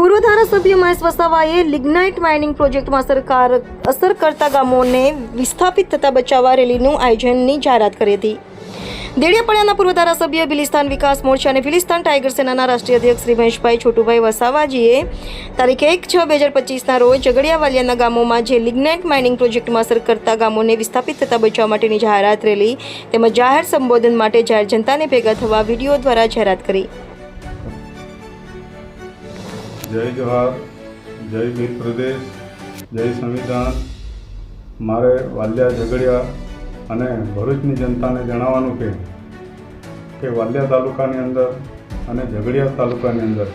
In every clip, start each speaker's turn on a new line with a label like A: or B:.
A: પૂર્વ ધારાસભ્ય મહેશ વસાવાએ લિગ્નાઇટ માઇનિંગ પ્રોજેક્ટમાં સરકાર અસર કરતા ગામોને વિસ્થાપિત થતા બચાવવા રેલીનું આયોજનની જાહેરાત કરી હતી. દેડિયાપાડાના પૂર્વ ધારાસભ્ય બિલિસ્તાન વિકાસ મોરચા અને ભિલિસ્તાન ટાઈગર સેનાના રાષ્ટ્રીય અધ્યક્ષ શ્રી મહેશભાઈ છોટુભાઈ વસાવાજીએ તારીખ એક છ બે હજાર પચીસના રોજ ઝઘડિયાવાલિયાના ગામોમાં જે લિગ્નાઇટ માઇનિંગ પ્રોજેક્ટમાં અસર કરતા ગામોને વિસ્થાપિત થતા બચાવવા માટેની જાહેરાત રેલી તેમજ જાહેર સંબોધન માટે જાહેર જનતાને ભેગા થવા વીડિયો દ્વારા જાહેરાત કરી.
B: જય જવાહર, જય ભીત પ્રદેશ, જય સંવિધાન. મારે વાલિયા ઝઘડિયા અને ભરૂચની જનતાને જણાવવાનું કે કે વાલિયા તાલુકાની અંદર અને ઝઘડિયા તાલુકાની અંદર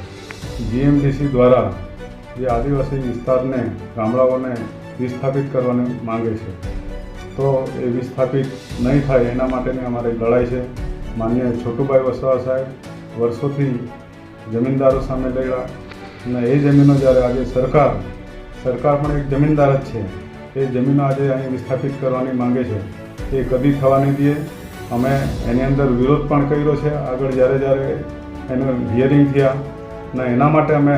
B: જીએમડીસી દ્વારા જે આદિવાસી વિસ્તારને, ગામડાઓને વિસ્થાપિત કરવાની માંગે છે. તો એ વિસ્થાપિત નહીં થાય એના માટેની અમારી લડાઈ છે. માન્ય છોટુભાઈ વસવા સાહેબ વર્ષોથી જમીનદારો સામે લડ્યા. અને એ જમીનો જ્યારે આજે સરકાર સરકાર પણ એક જમીનદાર જ છે. એ જમીનો આજે અહીં વિસ્થાપિત કરવાની માંગે છે. એ કદી થવા નહીં દે અમે એની અંદર વિરોધ પણ કર્યો છે. આગળ જ્યારે જ્યારે એનું હિયરિંગ થયા અને એના માટે અમે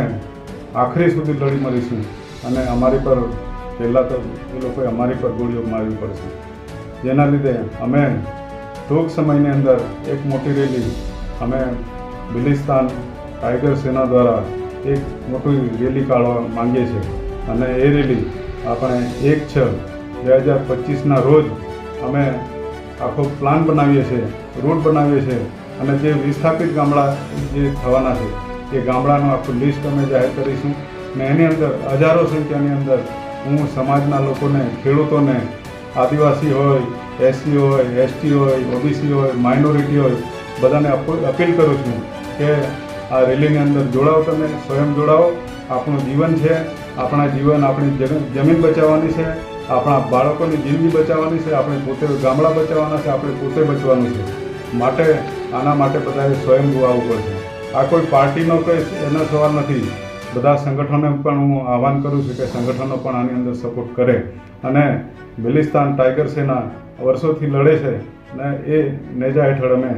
B: આખરી સુધી લડી મળીશું અને અમારી પર પહેલાં તો એ લોકોએ અમારી પર ગોળીઓ મારવી પડશે. જેના લીધે અમે ટૂંક સમયની અંદર એક મોટી રેલી અમે બિલિસ્તાન ટાઈગર સેના દ્વારા એક મોટી રેલી કાઢવા માંગીએ છીએ અને એ રેલી આપણે એક છ બે હજાર પચીસના રોજ અમે આખો પ્લાન બનાવીએ છીએ, રૂટ બનાવીએ છીએ અને જે વિસ્થાપિત ગામડા જે થવાના છે, એ ગામડાનું આખું લિસ્ટ અમે જાહેર કરીશું. ને એની અંદર હજારો સંખ્યાની અંદર હું સમાજના લોકોને, ખેડૂતોને, આદિવાસી હોય, એસસી હોય, એસટી હોય, ઓબીસી હોય માઇનોરિટી હોય, બધાને અપ- અપીલ કરું છું કે આ રેલીની અંદર જોડાઓ તમે, સ્વયં જોડાઓ. આપણું જીવન છે, આપણા જીવન આપણી જમીન બચાવવાની છે, આપણા બાળકોની જિંદગી બચાવવાની છે, આપણે પોતે ગામડા બચાવવાના છે, આપણે પોતે બચવાનું છે. માટે આના માટે બધાએ સ્વયં આવવું પડશે આ કોઈ પાર્ટીનો કોઈ એનો સવાલ નથી. બધા સંગઠનોને પણ હું આહવાન કરું છું કે સંગઠનો પણ આની અંદર સપોર્ટ કરે. અને બિલિસ્તાન ટાઈગર સેના વર્ષોથી લડે છે ને એ નેજા હેઠળ અમે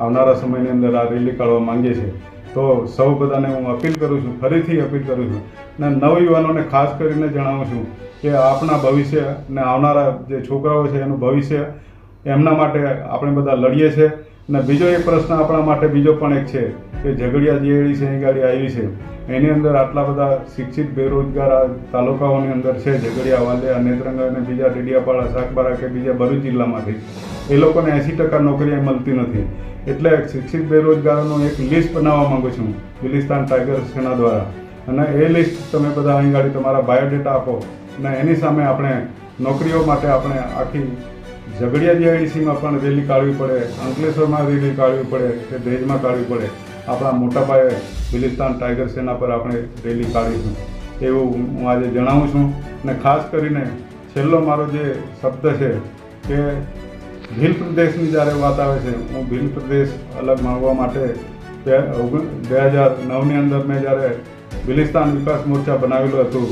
B: આવનારા સમયની અંદર આ રેલી કાઢવા માંગીએ છીએ. તો સૌ બધાને હું અપીલ કરું છું, ફરીથી અપીલ કરું છું ને નવયુવાનોને ખાસ કરીને જણાવું છું કે આપણા ભવિષ્ય ને આવનારા જે છોકરાઓ છે એનું ભવિષ્ય એમના માટે આપણે બધા લડીએ છીએ. ને બીજો એક પ્રશ્ન આપણા માટે બીજો પણ એક છે કે ઝઘડિયા જેવી છે અહીં ગાડી આવી છે. એની અંદર આટલા બધા શિક્ષિત બેરોજગાર આ તાલુકાઓની અંદર છે, ઝઘડિયા વાલિયા નેત્રંગા અને બીજા ડેડિયાપાડા સાગબારા કે બીજા ભરૂચ જિલ્લામાંથી. એ લોકોને એંસી ટકા નોકરી મળતી નથી. એટલે શિક્ષિત બેરોજગારોનું એક લિસ્ટ બનાવવા માગું છું બિલિસ્તાન ટાઈગર સેના દ્વારા. અને એ લિસ્ટ તમે બધા અહીં ગાડી તમારા બાયોડેટા આપો. અને એની સામે આપણે નોકરીઓ માટે આપણે આખી ઝઘડિયા જીઆઈડીસીમાં પણ રેલી કાઢવી પડે, અંકલેશ્વરમાં રેલી કાઢવી પડે, કે દહેજમાં કાઢવી પડે. આપણા મોટા પાયે બિલિસ્તાન ટાઈગર સેના પર આપણે રેલી કાઢીશું. એવું હું આજે જણાવું છું. અને ખાસ કરીને છેલ્લો મારો જે શબ્દ છે કે ભીલ પ્રદેશની જ્યારે વાત આવે છે, હું ભીલ પ્રદેશ અલગ માગવા માટે બે હજાર નવની અંદર મેં જ્યારે બિલિસ્તાન વિકાસ મોરચા બનાવેલું હતું,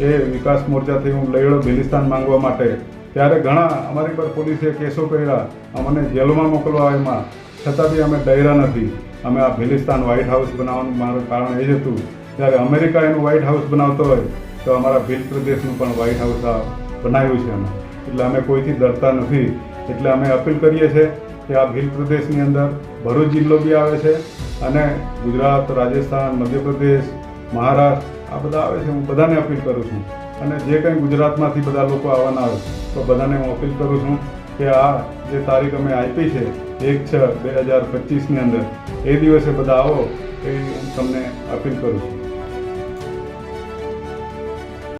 B: એ વિકાસ મોરચાથી હું લડ્યો બિલિસ્તાન માંગવા માટે. ત્યારે ઘણા અમારી પર પોલીસે કેસો કર્યા, અમને જેલમાં મોકલવા એમાં. છતાં બી અમે ડર્યા નથી. અમે આ બિલિસ્તાન વ્હાઇટ હાઉસ બનાવવાનું મારું કારણ એ જ હતું. જ્યારે અમેરિકા એનું વ્હાઇટ હાઉસ બનાવતો હોય, તો અમારા ભીલ પ્રદેશનું પણ વ્હાઇટ હાઉસ બનાવ્યું છે અમે એટલે અમે કોઈથી ડરતા નથી. એટલે અમે અપીલ કરીએ છીએ કે આ ભીલ પ્રદેશની અંદર ભરૂચ જિલ્લો બી આવે છે અને ગુજરાત, રાજસ્થાન, મધ્યપ્રદેશ, મહારાષ્ટ્ર, આ બધા આવે છે. હું બધાને અપીલ કરું છું. અને જે કંઈ ગુજરાતમાંથી બધા લોકો આવવાના આવે તો બધાને હું અપીલ કરું છું કે આ જે તારીખ અમે આપી છે, એક છ બે હજાર પચીસની અંદર, એ દિવસે બધા આવો, એ હું તમને અપીલ કરું છું.